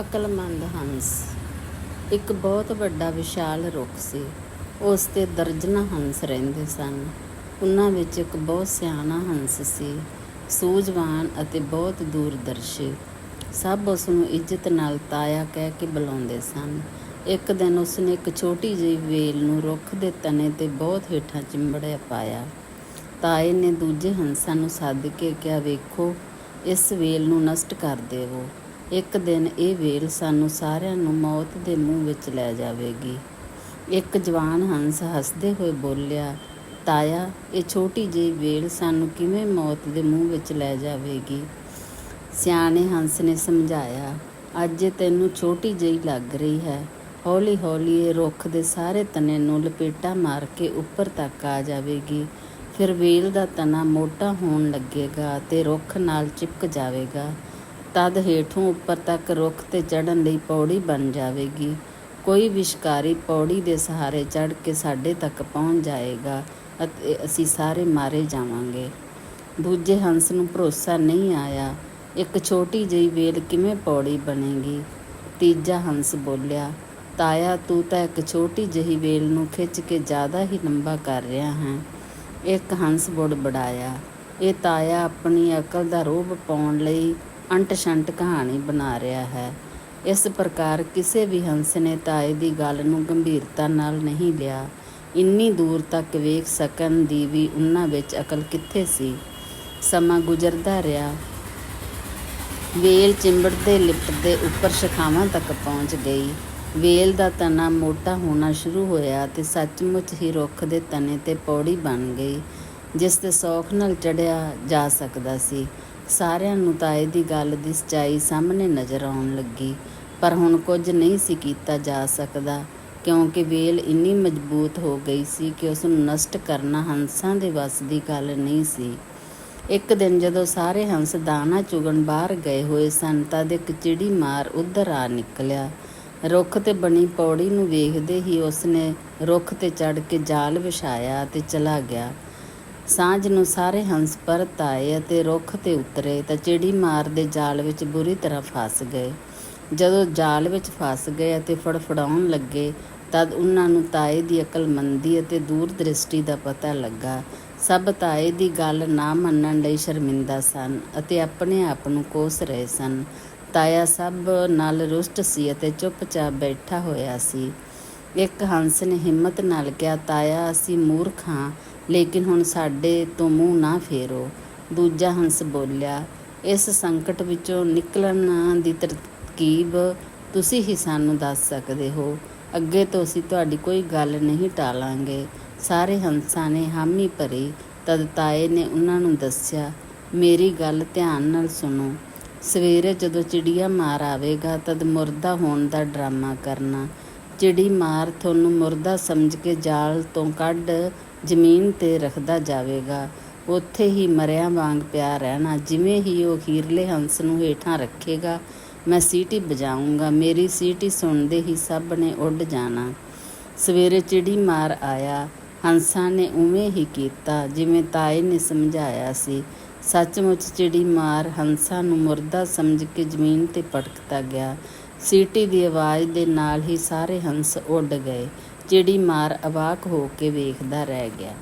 ਅਕਲਮੰਦ ਹੰਸ। ਇੱਕ ਬਹੁਤ ਵੱਡਾ ਵਿਸ਼ਾਲ ਰੁੱਖ ਸੀ। ਉਸ ਤੇ ਦਰਜਨਾਂ ਹੰਸ ਰਹਿੰਦੇ ਸਨ। ਉਹਨਾਂ ਵਿੱਚ ਇੱਕ ਬਹੁਤ ਸਿਆਣਾ ਹੰਸ ਸੀ, ਸੂਝਵਾਨ ਅਤੇ ਬਹੁਤ ਦੂਰਦਰਸ਼ੀ। ਸਭ ਉਸ ਨੂੰ ਇੱਜ਼ਤ ਨਾਲ ਤਾਇਆ ਕਹਿ ਕੇ ਬੁਲਾਉਂਦੇ ਸਨ। ਇੱਕ ਦਿਨ ਉਸ ਨੇ ਇੱਕ ਛੋਟੀ ਜਿਹੀ ਵੇਲ ਨੂੰ ਰੁੱਖ ਦੇ ਤਣੇ ਤੇ ਬਹੁਤ ਹੇਠਾਂ ਚਿੰਬੜਿਆ ਪਾਇਆ। ਤਾਏ ਨੇ ਦੂਜੇ ਹੰਸਾਂ ਨੂੰ ਸੱਦ ਕੇ ਕਿਹਾ, ਵੇਖੋ, ਇਸ ਵੇਲ ਨੂੰ ਨਸ਼ਟ ਕਰ ਦੇਵੋ। ਇੱਕ ਦਿਨ ਇਹ ਵੇਲ ਸਾਨੂੰ ਸਾਰਿਆਂ ਨੂੰ ਮੌਤ ਦੇ ਮੂੰਹ ਵਿੱਚ ਲੈ ਜਾਵੇਗੀ। ਇੱਕ ਜਵਾਨ ਹੰਸ ਹੱਸਦੇ ਹੋਏ ਬੋਲਿਆ, ਤਾਇਆ, ਇਹ ਛੋਟੀ ਜਿਹੀ ਵੇਲ ਸਾਨੂੰ ਕਿਵੇਂ ਮੌਤ ਦੇ ਮੂੰਹ ਵਿੱਚ ਲੈ ਜਾਵੇਗੀ? ਸਿਆਣੇ ਹੰਸ ਨੇ ਸਮਝਾਇਆ, ਅੱਜ ਇਹ ਤੈਨੂੰ ਛੋਟੀ ਜਿਹੀ ਲੱਗ ਰਹੀ ਹੈ। ਹੌਲੀ ਹੌਲੀ ਇਹ ਰੁੱਖ ਦੇ ਸਾਰੇ ਤਨੇ ਨੂੰ ਲਪੇਟਾ ਮਾਰ ਕੇ ਉੱਪਰ ਤੱਕ ਆ ਜਾਵੇਗੀ। ਫਿਰ ਵੇਲ ਦਾ ਤਣਾ ਮੋਟਾ ਹੋਣ ਲੱਗੇਗਾ ਤੇ ਰੁੱਖ ਨਾਲ ਚਿਪਕ ਜਾਵੇਗਾ। ਤਦ ਹੇਠੋਂ ਉੱਪਰ ਤੱਕ ਰੁੱਖ ਤੇ ਚੜਨ ਲਈ ਪੌੜੀ ਬਣ ਜਾਵੇਗੀ। ਕੋਈ ਵੀ ਸ਼ਿਕਾਰੀ ਪੌੜੀ ਦੇ ਸਹਾਰੇ ਚੜ ਕੇ ਸਾਡੇ ਤੱਕ ਪਹੁੰਚ ਜਾਏਗਾ ਅਤੇ ਅਸੀਂ ਸਾਰੇ ਮਾਰੇ ਜਾਵਾਂਗੇ। ਦੂਜੇ ਹੰਸ ਨੂੰ ਭਰੋਸਾ ਨਹੀਂ ਆਇਆ। ਇੱਕ ਛੋਟੀ ਜਿਹੀ ਵੇਲ ਕਿਵੇਂ ਪੌੜੀ ਬਣੇਗੀ? ਤੀਜਾ ਹੰਸ ਬੋਲਿਆ, ਤਾਇਆ, ਤੂੰ ਤਾਂ ਇੱਕ ਛੋਟੀ ਜਿਹੀ ਵੇਲ ਨੂੰ ਖਿੱਚ ਕੇ ਜ਼ਿਆਦਾ ਹੀ ਲੰਬਾ ਕਰ ਰਿਹਾ ਹੈ। ਇੱਕ ਹੰਸ ਬੁੜ ਬੁੜਬੜਾਇਆ, ਇਹ ਤਾਇਆ ਆਪਣੀ ਅਕਲ ਦਾ ਰੋਬ ਪਾਉਣ ਲਈ ਅੰਟ-ਸ਼ੰਟ ਕਹਾਣੀ ਬਣਾ ਰਿਹਾ ਹੈ। ਇਸ ਪ੍ਰਕਾਰ ਕਿਸੇ ਵੀ ਹੰਸ ਨੇ ਤਾਏ ਦੀ ਗੱਲ ਨੂੰ ਗੰਭੀਰਤਾ ਨਾਲ ਨਹੀਂ ਲਿਆ। ਇੰਨੀ ਦੂਰ ਤੱਕ ਵੇਖ ਸਕਣ ਦੀ ਵੀ ਉਹਨਾਂ ਵਿੱਚ ਅਕਲ ਕਿੱਥੇ ਸੀ? ਸਮਾਂ ਗੁਜ਼ਰਦਾ ਰਿਹਾ। ਵੇਲ ਚਿੰਬੜਦੇ ਲਿਪਟਦੇ ਉੱਪਰ ਸ਼ਖਾਵਾਂ ਤੱਕ ਪਹੁੰਚ ਗਈ। ਵੇਲ ਦਾ ਤਣਾ ਮੋਟਾ ਹੋਣਾ ਸ਼ੁਰੂ ਹੋਇਆ ਤੇ ਸੱਚਮੁੱਚ ਹੀ ਰੁੱਖ ਦੇ ਤਣੇ ਤੇ ਪੌੜੀ ਬਣ ਗਈ, ਜਿਸ ਤੇ ਸੌਖ ਨਾਲ ਚੜਿਆ ਜਾ ਸਕਦਾ ਸੀ। ਸਾਰਿਆਂ ਨੂੰ ਤਾਏ ਦੀ ਗੱਲ ਦੀ ਸਚਾਈ ਸਾਹਮਣੇ ਨਜ਼ਰ ਆਉਣ ਲੱਗੀ। ਪਰ ਹੁਣ ਕੁਝ ਨਹੀਂ ਸੀ ਕੀਤਾ ਜਾ ਸਕਦਾ, ਕਿਉਂਕਿ ਵੇਲ ਇੰਨੀ ਮਜ਼ਬੂਤ ਹੋ ਗਈ ਸੀ ਕਿ ਉਸ ਨੂੰ ਨਸ਼ਟ ਕਰਨਾ ਹੰਸਾਂ ਦੇ ਵੱਸ ਦੀ ਗੱਲ ਨਹੀਂ ਸੀ। ਇੱਕ ਦਿਨ ਜਦੋਂ ਸਾਰੇ ਹੰਸ ਦਾਣਾ ਚੁਗਣ ਬਾਹਰ ਗਏ ਹੋਏ ਸਨ ਤਦ ਇੱਕ ਚਿੜੀ ਮਾਰ ਉੱਧਰ ਆ ਨਿਕਲਿਆ। ਰੁੱਖ ਤੇ ਬਣੀ ਪੌੜੀ ਨੂੰ ਵੇਖਦੇ ਹੀ ਉਸਨੇ ਰੁੱਖ ਤੇ ਚੜ ਕੇ ਜਾਲ ਵਿਛਾਇਆ ਤੇ ਚਲਾ ਗਿਆ। ਸਾਂਝ ਨੂੰ ਸਾਰੇ ਹੰਸ ਪਰਤ ਆਏ ਅਤੇ ਰੁੱਖ ਤੇ ਉਤਰੇ ਤਾਂ ਚਿੜੀ ਮਾਰ ਦੇ ਜਾਲ ਵਿੱਚ ਬੁਰੀ ਤਰ੍ਹਾਂ ਫਸ ਗਏ। ਜਦੋਂ ਜਾਲ ਵਿੱਚ ਫਸ ਗਏ ਅਤੇ ਫੜਫੜਾਉਣ ਲੱਗੇ, ਤਦ ਉਹਨਾਂ ਨੂੰ ਤਾਏ ਦੀ ਅਕਲਮੰਦੀ ਅਤੇ ਦੂਰਦ੍ਰਿਸ਼ਟੀ ਦਾ ਪਤਾ ਲੱਗਾ। ਸਭ ਤਾਏ ਦੀ ਗੱਲ ਨਾ ਮੰਨਣ ਲਈ ਸ਼ਰਮਿੰਦਾ ਸਨ ਅਤੇ ਆਪਣੇ ਆਪ ਨੂੰ ਕੋਸ ਰਹੇ ਸਨ। ਤਾਇਆ ਸਭ ਨਾਲ ਰੁਸ਼ਟ ਸੀ ਅਤੇ ਚੁੱਪਚਾਪ ਬੈਠਾ ਹੋਇਆ ਸੀ। ਇੱਕ ਹੰਸ ਨੇ ਹਿੰਮਤ ਨਾਲ ਕਿਹਾ, ਤਾਇਆ, ਅਸੀਂ ਮੂਰਖ ਹਾਂ, ਲੇਕਿਨ ਹੁਣ ਸਾਡੇ ਤੋਂ ਮੂੰਹ ਨਾ ਫੇਰੋ। ਦੂਜਾ ਹੰਸ ਬੋਲਿਆ, ਇਸ ਸੰਕਟ ਵਿੱਚੋਂ ਨਿਕਲਣ ਦੀ ਤਰਕੀਬ ਤੁਸੀਂ ਹੀ ਸਾਨੂੰ ਦੱਸ ਸਕਦੇ ਹੋ। ਅੱਗੇ ਤੋਂ ਅਸੀਂ ਤੁਹਾਡੀ ਕੋਈ ਗੱਲ ਨਹੀਂ ਟਾਲਾਂਗੇ। ਸਾਰੇ ਹੰਸਾਂ ਨੇ ਹਾਮੀ ਭਰੀ, ਤਦ ਤਾਏ ਨੇ ਉਹਨਾਂ ਨੂੰ ਦੱਸਿਆ, ਮੇਰੀ ਗੱਲ ਧਿਆਨ ਨਾਲ ਸੁਣੋ। ਸਵੇਰੇ ਜਦੋਂ ਚਿੜੀਆ ਮਾਰ ਆਵੇਗਾ, ਤਦ ਮੁਰਦਾ ਹੋਣ ਦਾ ਡਰਾਮਾ ਕਰਨਾ। ਚਿੜੀ ਮਾਰ ਤੁਹਾਨੂੰ ਮੁਰਦਾ ਸਮਝ ਕੇ ਜਾਲ ਤੋਂ ਕੱਢ ਜ਼ਮੀਨ ਤੇ ਰੱਖਦਾ ਜਾਵੇਗਾ, ਉੱਥੇ ਹੀ ਮਰਿਆਂ ਵਾਂਗ ਪਿਆ ਰਹਿਣਾ, ਜਿਵੇਂ ਹੀ ਉਹ ਖੀਰਲੇ ਹੰਸ ਨੂੰ ਹੇਠਾਂ ਰੱਖੇਗਾ, ਮੈਂ ਸੀਟੀ ਵਜਾਊਂਗਾ ਮੇਰੀ ਸੀਟੀ ਸੁਣਦੇ ਹੀ ਸਭ ਨੇ ਉੱਡ ਜਾਣਾ। ਸਵੇਰੇ ਚਿੜੀ ਮਾਰ ਆਇਆ, ਹੰਸਾਂ ਨੇ ਉਵੇਂ ਹੀ ਕੀਤਾ, ਜਿਵੇਂ ਤਾਏ ਨੇ ਸਮਝਾਇਆ ਸੀ। ਸੱਚਮੁੱਚ ਚਿੜੀ ਮਾਰ ਹੰਸਾਂ ਨੂੰ ਮੁਰਦਾ ਸਮਝ ਕੇ ਜ਼ਮੀਨ ਤੇ ਪਟਕਦਾ ਗਿਆ ਸੀਟੀ ਦੀ ਆਵਾਜ਼ ਦੇ ਨਾਲ ਹੀ ਸਾਰੇ ਹੰਸ ਉੱਡ ਗਏ ਚਿੜੀ ਮਾਰ ਅਵਾਕ ਹੋ ਕੇ ਵੇਖਦਾ ਰਹਿ ਗਿਆ।